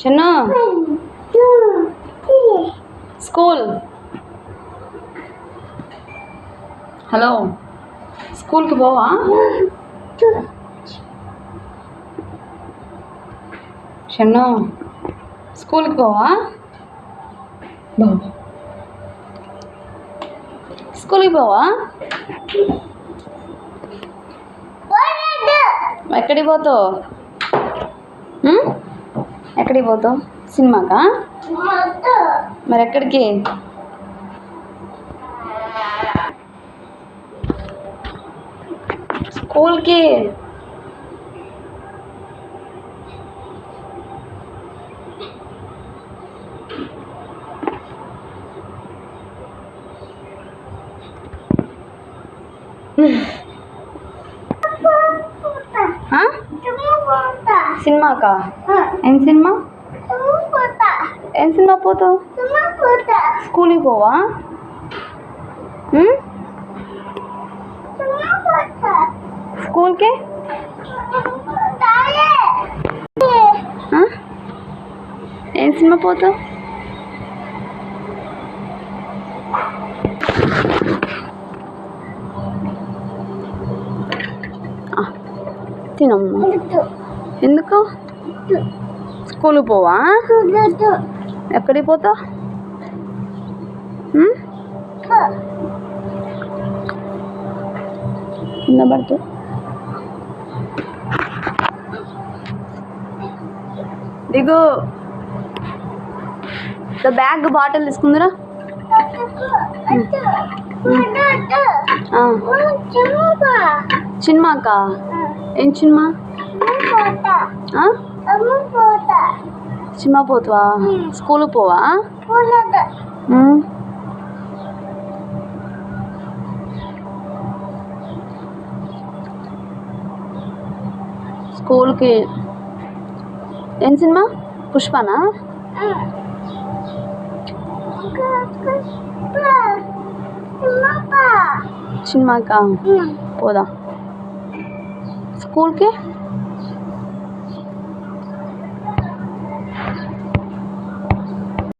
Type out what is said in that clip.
చిన్న. School hello స్కూల్కి పోవా? షన్ను స్కూల్కి పోవా? స్కూల్కి పోవా? ఎక్కడికి పోతావు? ఎక్కడికి పోతావు? సినిమాకా? మరి ఎక్కడికి స్కూల్కి? ఆ? సినిమాకా? ఏం సినిమా? ఏం సినిమా పోతావు? స్కూల్కి పోవా? స్కూల్కి? ఏం సినిమా పోతావు? తినమ్మా. ఎందుకు? స్కూల్కి పోవా ఎక్కడికి పోతావు? పడుతూ దిగు. బ్యాగ్ బాటిల్ తీసుకుందిరా. సినిమాకా ఏం సినిమా ఆ? సినిమా పోతావా స్కూల్కి పోవా ఉమ్. స్కూల్కి ఏం సినిమా పుష్పనా సినిమాకా పోదా స్కూల్కి